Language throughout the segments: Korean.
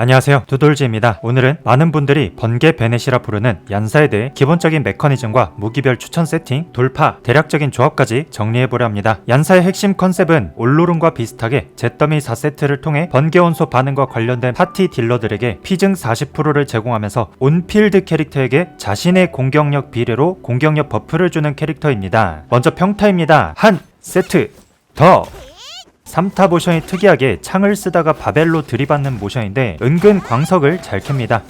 안녕하세요. 두돌지입니다. 오늘은 많은 분들이 번개 베넷이라 부르는 얀사에 대해 기본적인 메커니즘과 무기별 추천 세팅, 돌파, 대략적인 조합까지 정리해보려 합니다. 얀사의 핵심 컨셉은 올로룬과 비슷하게 잿더미 4세트를 통해 번개 원소 반응과 관련된 파티 딜러들에게 피증 40%를 제공하면서 온필드 캐릭터에게 자신의 공격력 비례로 공격력 버프를 주는 캐릭터입니다. 먼저 평타입니다. 한 세트 더 3타 모션이 특이하게 창을 쓰다가 바벨로 들이받는 모션인데 은근 광석을 잘 캡니다.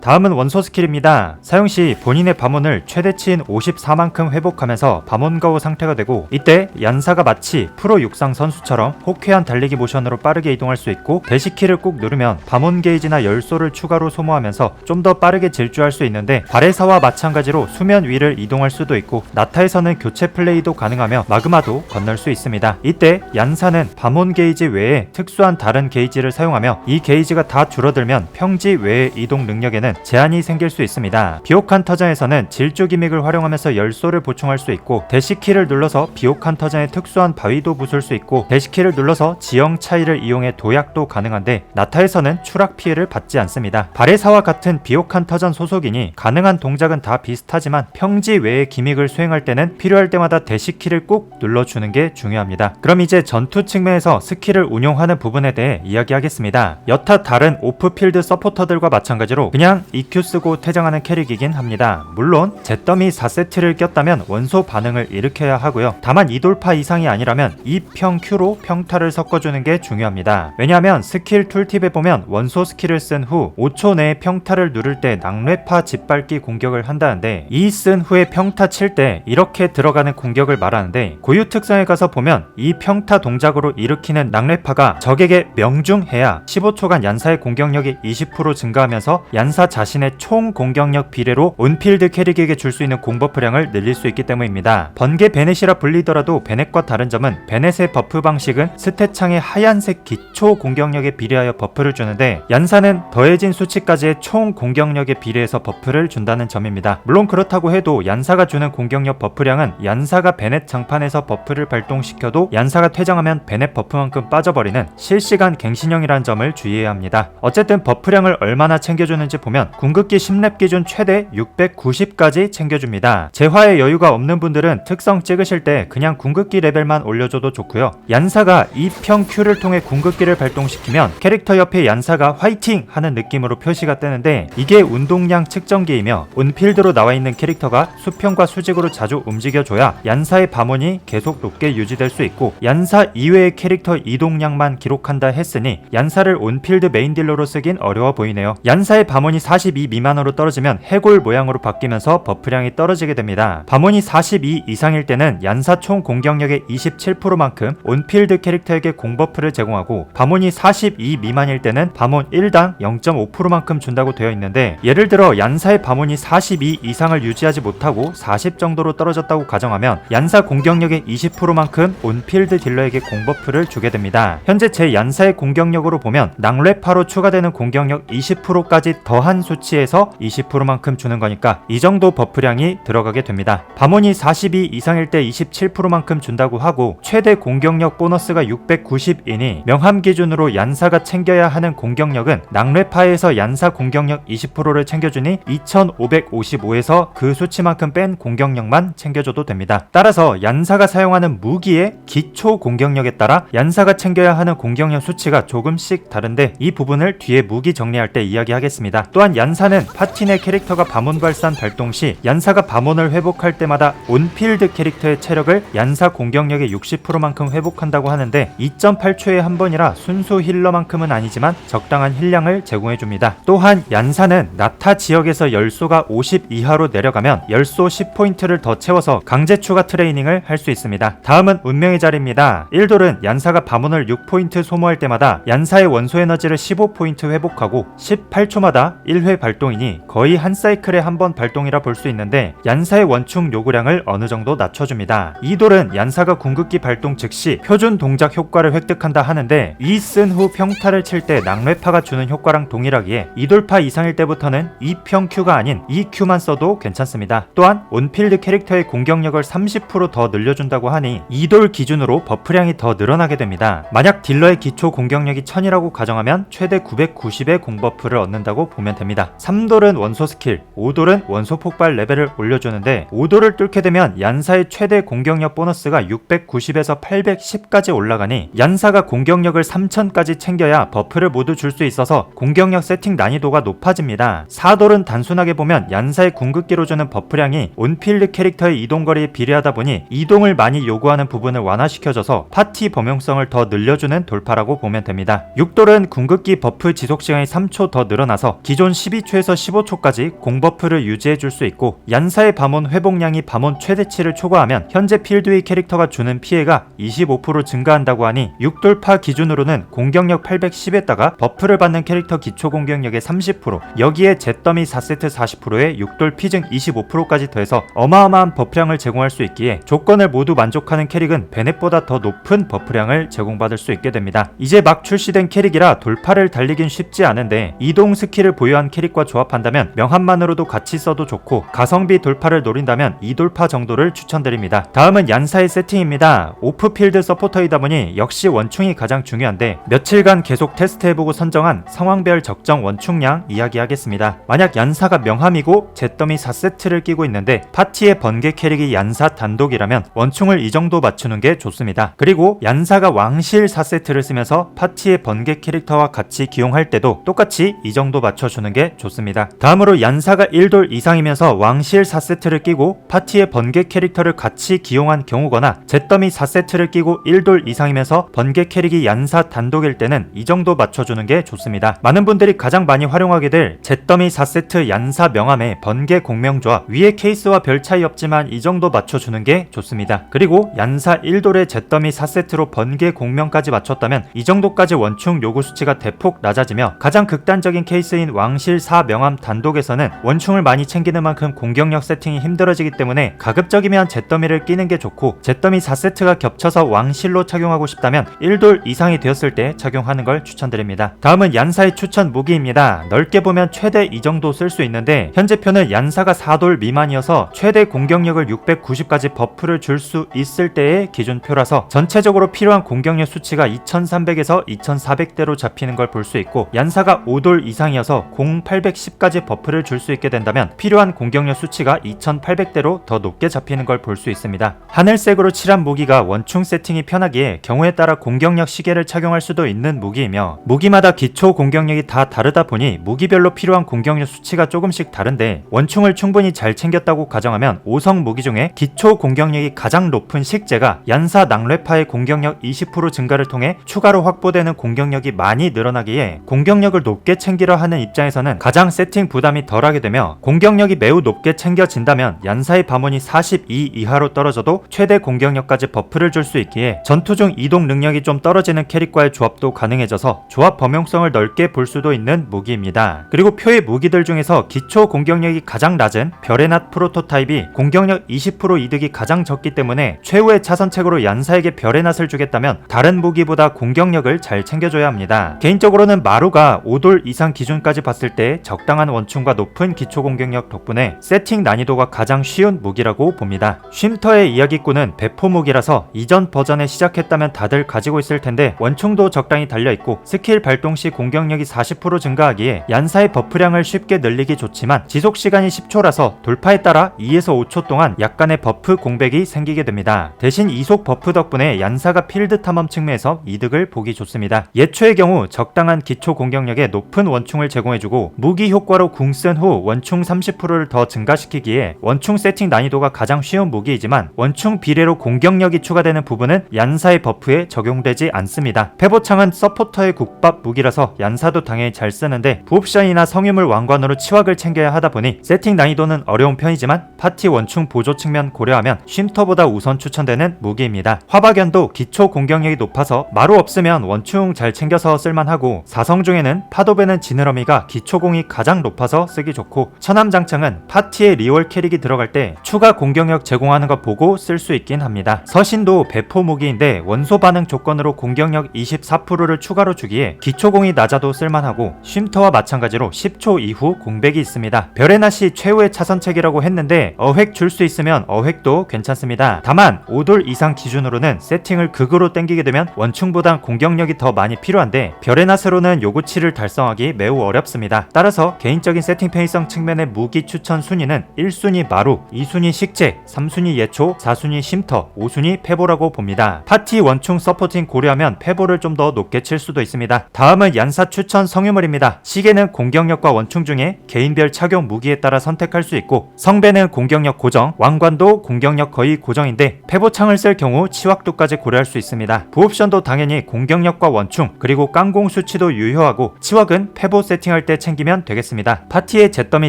다음은 원소 스킬입니다. 사용 시 본인의 밤원을 최대치인 54만큼 회복하면서 밤원가호 상태가 되고 이때 얀사가 마치 프로 육상 선수처럼 호쾌한 달리기 모션으로 빠르게 이동할 수 있고 대시키를 꾹 누르면 밤원 게이지나 열소를 추가로 소모하면서 좀 더 빠르게 질주할 수 있는데 바레사와 마찬가지로 수면 위를 이동할 수도 있고 나타에서는 교체 플레이도 가능하며 마그마도 건널 수 있습니다. 이때 얀사는 밤원 게이지 외에 특수한 다른 게이지를 사용하며 이 게이지가 다 줄어들면 평지 외의 이동 능력에는 제한이 생길 수 있습니다. 비옥한 터전에서는 질주 기믹을 활용하면서 열소를 보충할 수 있고 대시키를 눌러서 비옥한 터전의 특수한 바위도 부술 수 있고 대시키를 눌러서 지형 차이를 이용해 도약도 가능한데 나타에서는 추락 피해를 받지 않습니다. 바레사와 같은 비옥한 터전 소속이니 가능한 동작은 다 비슷하지만 평지 외의 기믹을 수행할 때는 필요할 때마다 대시키를 꾹 눌러주는 게 중요합니다. 그럼 이제 전투 측면에서 스킬을 운용하는 부분에 대해 이야기하겠습니다. 여타 다른 오프필드 서포터들과 마찬가지로 그냥 EQ 쓰고 퇴장하는 캐릭이긴 합니다. 물론 잿더미 4세트를 꼈다면 원소 반응을 일으켜야 하고요. 다만 2돌파 이상이 아니라면 2평 Q로 평타를 섞어주는 게 중요합니다. 왜냐하면 스킬 툴팁에 보면 원소 스킬을 쓴 후 5초 내에 평타를 누를 때 낙뢰파 짓밟기 공격을 한다는데 이 쓴 후에 평타 칠 때 이렇게 들어가는 공격을 말하는데 고유 특성에 가서 보면 이 평타 동작으로 일으키는 낙뢰파가 적에게 명중해야 15초간 얀사의 공격력이 20% 증가하면서 얀사 자신의 총 공격력 비례로 온필드 캐릭에게 줄 수 있는 공버프량을 늘릴 수 있기 때문입니다. 번개 베넷이라 불리더라도 베넷과 다른 점은 베넷의 버프 방식은 스탯 창의 하얀색 기초 공격력에 비례하여 버프를 주는데 얀사는 더해진 수치까지의 총 공격력에 비례해서 버프를 준다는 점입니다. 물론 그렇다고 해도 얀사가 주는 공격력 버프량은 얀사가 베넷 장판에서 버프를 발동시켜도 얀사가 퇴장하면 베넷 버프만큼 빠져버리는 실시간 갱신형이라는 점을 주의해야 합니다. 어쨌든 버프량을 얼마나 챙겨주는지 보면 궁극기 10렙 기준 최대 690까지 챙겨줍니다. 재화에 여유가 없는 분들은 특성 찍으실 때 그냥 궁극기 레벨만 올려줘도 좋고요. 얀사가 2평 Q를 통해 궁극기를 발동시키면 캐릭터 옆에 얀사가 화이팅! 하는 느낌으로 표시가 뜨는데 이게 운동량 측정기이며 온필드로 나와 있는 캐릭터가 수평과 수직으로 자주 움직여줘야 얀사의 밤원이 계속 높게 유지될 수 있고 얀사 이외의 캐릭터 이동량만 기록한다 했으니 얀사를 온필드 메인 딜러로 쓰긴 어려워 보이네요. 얀사의 밤원이 42 미만으로 떨어지면 해골 모양으로 바뀌면서 버프량이 떨어지게 됩니다. 밤원이 42 이상일 때는 얀사 총 공격력의 27%만큼 온필드 캐릭터에게 공버프를 제공하고 밤원이 42 미만일 때는 밤원 1당 0.5%만큼 준다고 되어 있는데 예를 들어 얀사의 밤원이 42 이상을 유지하지 못하고 40 정도로 떨어졌다고 가정하면 얀사 공격력의 20%만큼 온필드 딜러에게 공버프를 주게 됩니다. 현재 제 얀사의 공격력으로 보면 낭뢰파로 추가되는 공격력 20%까지 더한 수치에서 20%만큼 주는 거니까 이 정도 버프량이 들어가게 됩니다. 밤원이 42 이상일 때 27%만큼 준다고 하고 최대 공격력 보너스가 690이니 명함 기준으로 얀사가 챙겨야 하는 공격력은 낭뢰파에서 얀사 공격력 20%를 챙겨주니 2555에서 그 수치만큼 뺀 공격력만 챙겨줘도 됩니다. 따라서 얀사가 사용하는 무기의 기초 공격력에 따라 얀사가 챙겨야 하는 공격력 수치가 조금씩 다른데 이 부분을 뒤에 무기 정리할 때 이야기하겠습니다. 또한 얀사는 파티 내 캐릭터가 밤원 발산 발동 시 얀사가 밤원을 회복할 때마다 온필드 캐릭터의 체력을 얀사 공격력의 60%만큼 회복한다고 하는데 2.8초에 한 번이라 순수 힐러만큼은 아니지만 적당한 힐량을 제공해줍니다. 또한 얀사는 나타 지역에서 열소가 50 이하로 내려가면 열소 10포인트를 더 채워서 강제 추가 트레이닝을 할 수 있습니다. 다음은 운명의 자리입니다. 1돌은 얀사가 밤원을 6포인트 소모할 때마다 얀사의 원소 에너지를 15포인트 회복하고 18초마다 1 1회 발동이니 거의 한 사이클에 한 번 발동이라 볼 수 있는데 얀사의 원충 요구량을 어느 정도 낮춰줍니다. 이 돌은 얀사가 궁극기 발동 즉시 표준 동작 효과를 획득한다 하는데 이 쓴 후 평타를 칠 때 낙뢰파가 주는 효과랑 동일하기에 이 돌파 이상일 때부터는 이 평큐가 아닌 이 큐만 써도 괜찮습니다. 또한 온필드 캐릭터의 공격력을 30%더 늘려준다고 하니 이돌 기준으로 버프량이 더 늘어나게 됩니다. 만약 딜러의 기초 공격력이 1000이라고 가정하면 최대 990의 공버프를 얻는다고 보면 됩니다. 3돌은 원소 스킬, 5돌은 원소 폭발 레벨을 올려주는데 5돌을 뚫게 되면 얀사의 최대 공격력 보너스가 690에서 810까지 올라가니 얀사가 공격력을 3000까지 챙겨야 버프를 모두 줄 수 있어서 공격력 세팅 난이도가 높아집니다. 4돌은 단순하게 보면 얀사의 궁극기로 주는 버프량이 온필드 캐릭터의 이동거리에 비례하다 보니 이동을 많이 요구하는 부분을 완화시켜줘서 파티 범용성을 더 늘려주는 돌파라고 보면 됩니다. 6돌은 궁극기 버프 지속 시간이 3초 더 늘어나서 기존 12초에서 15초까지 공버프를 유지해 줄 수 있고 얀사의 밤원 회복량이 밤원 최대치를 초과하면 현재 필드의 캐릭터가 주는 피해가 25% 증가한다고 하니 6돌파 기준으로는 공격력 810에다가 버프를 받는 캐릭터 기초 공격력의 30% 여기에 잿더미 4세트 40%에 6돌 피증 25%까지 더해서 어마어마한 버프량을 제공할 수 있기에 조건을 모두 만족하는 캐릭은 베넷보다 더 높은 버프량을 제공받을 수 있게 됩니다. 이제 막 출시된 캐릭이라 돌파를 달리긴 쉽지 않은데 이동 스킬을 보유한 캐릭과 조합한다면 명함만으로도 같이 써도 좋고 가성비 돌파를 노린다면 이돌파 정도를 추천드립니다. 다음은 얀사의 세팅입니다. 오프필드 서포터이다 보니 역시 원충이 가장 중요한데 며칠간 계속 테스트해보고 선정한 상황별 적정 원충량 이야기하겠습니다. 만약 얀사가 명함이고 잿더미 4세트를 끼고 있는데 파티의 번개 캐릭이 얀사 단독이라면 원충을 이 정도 맞추는 게 좋습니다. 그리고 얀사가 왕실 4세트를 쓰면서 파티의 번개 캐릭터와 같이 기용할 때도 똑같이 이 정도 맞춰주 는 게 좋습니다. 다음으로 얀사가 1돌 이상이면서 왕실 4세트를 끼고 파티의 번개 캐릭터를 같이 기용한 경우거나 잿더미 4세트를 끼고 1돌 이상이면서 번개 캐릭이 얀사 단독일 때는 이 정도 맞춰주는 게 좋습니다. 많은 분들이 가장 많이 활용하게 될 잿더미 4세트 얀사 명함의 번개 공명조합 위에 케이스와 별 차이 없지만 이 정도 맞춰주는 게 좋습니다. 그리고 얀사 1돌의 잿더미 4세트로 번개 공명까지 맞췄다면 이 정도까지 원충 요구 수치가 대폭 낮아지며 가장 극단적인 케이스인 왕실 4 명함 단독에서는 원충을 많이 챙기는 만큼 공격력 세팅이 힘들어지기 때문에 가급적이면 잿더미를 끼는 게 좋고 잿더미 4세트가 겹쳐서 왕실로 착용하고 싶다면 1돌 이상이 되었을 때 착용하는 걸 추천드립니다. 다음은 얀사의 추천 무기입니다. 넓게 보면 최대 이 정도 쓸 수 있는데 현재 표는 얀사가 4돌 미만이어서 최대 공격력을 690까지 버프를 줄 수 있을 때의 기준표라서 전체적으로 필요한 공격력 수치가 2300에서 2400대로 잡히는 걸 볼 수 있고 얀사가 5돌 이상이어서 공 810까지 버프를 줄 수 있게 된다면 필요한 공격력 수치가 2800대로 더 높게 잡히는 걸 볼 수 있습니다. 하늘색으로 칠한 무기가 원충 세팅이 편하기에 경우에 따라 공격력 시계를 착용할 수도 있는 무기이며 무기마다 기초 공격력이 다 다르다 보니 무기별로 필요한 공격력 수치가 조금씩 다른데 원충을 충분히 잘 챙겼다고 가정하면 5성 무기 중에 기초 공격력이 가장 높은 식재가 얀사 낙뢰파의 공격력 20% 증가를 통해 추가로 확보되는 공격력이 많이 늘어나기에 공격력을 높게 챙기려 하는 입장에서 는 가장 세팅 부담이 덜하게 되며 공격력이 매우 높게 챙겨진다면 얀사의 밤원이 42 이하로 떨어져도 최대 공격력까지 버프를 줄 수 있기에 전투 중 이동 능력이 좀 떨어지는 캐릭과의 조합도 가능해져서 조합 범용성을 넓게 볼 수도 있는 무기입니다. 그리고 표의 무기들 중에서 기초 공격력이 가장 낮은 별의 낫 프로토타입이 공격력 20% 이득이 가장 적기 때문에 최후의 차선책으로 얀사에게 별의 낫을 주겠다면 다른 무기보다 공격력을 잘 챙겨줘야 합니다. 개인적으로는 마루가 5돌 이상 기준까지 봤을 때 적당한 원충과 높은 기초 공격력 덕분에 세팅 난이도가 가장 쉬운 무기라고 봅니다. 쉼터의 이야기꾼은 배포 무기라서 이전 버전에 시작했다면 다들 가지고 있을 텐데 원충도 적당히 달려있고 스킬 발동 시 공격력이 40% 증가하기에 얀사의 버프량을 쉽게 늘리기 좋지만 지속 시간이 10초라서 돌파에 따라 2에서 5초 동안 약간의 버프 공백이 생기게 됩니다. 대신 이속 버프 덕분에 얀사가 필드 탐험 측면에서 이득을 보기 좋습니다. 예초의 경우 적당한 기초 공격력에 높은 원충을 제공해주고 무기 효과로 궁 쓴 후 원충 30%를 더 증가시키기에 원충 세팅 난이도가 가장 쉬운 무기이지만 원충 비례로 공격력이 추가되는 부분은 얀사의 버프에 적용되지 않습니다. 페보창은 서포터의 국밥 무기라서 얀사도 당연히 잘 쓰는데 부옵션이나 성유물 왕관으로 치확을 챙겨야 하다 보니 세팅 난이도는 어려운 편이지만 파티 원충 보조 측면 고려하면 쉼터보다 우선 추천되는 무기입니다. 화박연도 기초 공격력이 높아서 마루 없으면 원충 잘 챙겨서 쓸만하고 사성 중에는 파도배는 지느러미가 기존 기초공이 가장 높아서 쓰기 좋고 천암장창은 파티에 리월 캐릭이 들어갈 때 추가 공격력 제공하는 거 보고 쓸 수 있긴 합니다. 서신도 배포 무기인데 원소 반응 조건으로 공격력 24%를 추가로 주기에 기초공이 낮아도 쓸만하고 쉼터와 마찬가지로 10초 이후 공백이 있습니다. 별의 낫이 최후의 차선책이라고 했는데 어획 줄 수 있으면 어획도 괜찮습니다. 다만 5돌 이상 기준으로는 세팅을 극으로 땡기게 되면 원충보단 공격력이 더 많이 필요한데 별의 낫으로는 요구치를 달성하기 매우 어렵습니다. 따라서 개인적인 세팅 편의성 측면의 무기 추천 순위는 1순위 마루, 2순위 식재, 3순위 예초, 4순위 쉼터, 5순위 페보라고 봅니다. 파티 원충 서포팅 고려하면 페보를 좀 더 높게 칠 수도 있습니다. 다음은 얀사 추천 성유물입니다. 시계는 공격력과 원충 중에 개인별 착용 무기에 따라 선택할 수 있고 성배는 공격력 고정, 왕관도 공격력 거의 고정인데 페보창을 쓸 경우 치확도까지 고려할 수 있습니다. 부옵션도 당연히 공격력과 원충 그리고 깡공 수치도 유효하고 치확은 페보 세팅할 때 챙기면 되겠습니다. 파티에 잿더미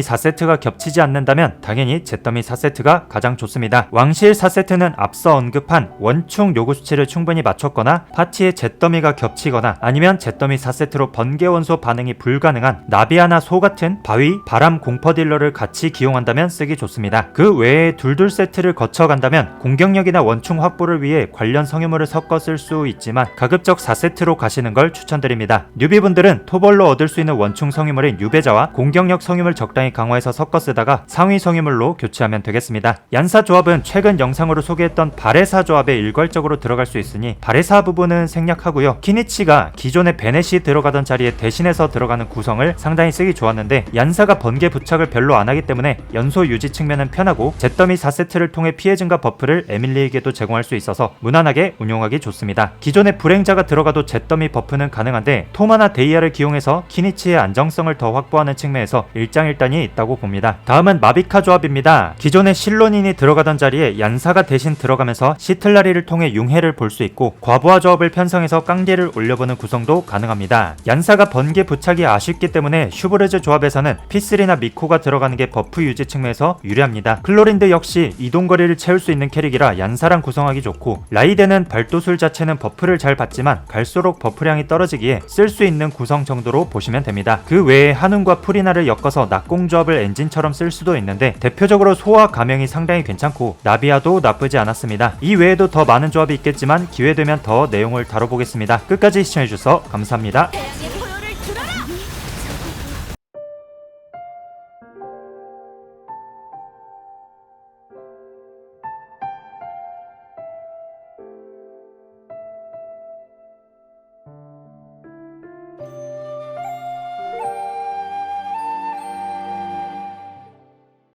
4세트가 겹치지 않는다면 당연히 잿더미 4세트가 가장 좋습니다. 왕실 4세트는 앞서 언급한 원충 요구 수치를 충분히 맞췄거나 파티에 잿더미가 겹치거나 아니면 잿더미 4세트로 번개 원소 반응이 불가능한 나비아나 소 같은 바위, 바람 공퍼 딜러를 같이 기용한다면 쓰기 좋습니다. 그 외에 둘둘 세트를 거쳐 간다면 공격력이나 원충 확보를 위해 관련 성유물을 섞어 쓸 수 있지만 가급적 4세트로 가시는 걸 추천드립니다. 뉴비분들은 토벌로 얻을 수 있는 원충 성유물 인 유배자와 공격력 성유물 적당히 강화해서 섞어 쓰다가 상위 성유물로 교체하면 되겠습니다. 얀사 조합은 최근 영상으로 소개했던 바레사 조합에 일괄적으로 들어갈 수 있으니 바레사 부분은 생략하고요. 키니치가 기존의 베넷이 들어가던 자리에 대신해서 들어가는 구성을 상당히 쓰기 좋았는데 얀사가 번개 부착을 별로 안 하기 때문에 연소 유지 측면은 편하고 잿더미 4세트를 통해 피해 증가 버프를 에밀리에게도 제공할 수 있어서 무난하게 운용하기 좋습니다. 기존의 불행자가 들어가도 잿더미 버프는 가능한데 토마나 데이아를 기용해서 키니치의 안정성을 더 확보하는 측면에서 일장일단이 있다고 봅니다. 다음은 마비카 조합입니다. 기존의 실론인이 들어가던 자리에 얀사가 대신 들어가면서 시틀라리를 통해 융해를 볼 수 있고 과부하 조합을 편성해서 깡디를 올려보는 구성도 가능합니다. 얀사가 번개 부착이 아쉽기 때문에 슈브르즈 조합에서는 P3나 미코가 들어가는 게 버프 유지 측면에서 유리합니다. 클로린드 역시 이동거리를 채울 수 있는 캐릭이라 얀사랑 구성하기 좋고 라이덴은 발도술 자체는 버프를 잘 받지만 갈수록 버프량이 떨어지기에 쓸 수 있는 구성 정도로 보시면 됩니다. 그 외에 한운과 프리나를 엮어서 낙공 조합을 엔진처럼 쓸 수도 있는데 대표적으로 소화 가명이 상당히 괜찮고 나비아도 나쁘지 않았습니다. 이 외에도 더 많은 조합이 있겠지만 기회 되면 더 내용을 다뤄보겠습니다. 끝까지 시청해주셔서 감사합니다.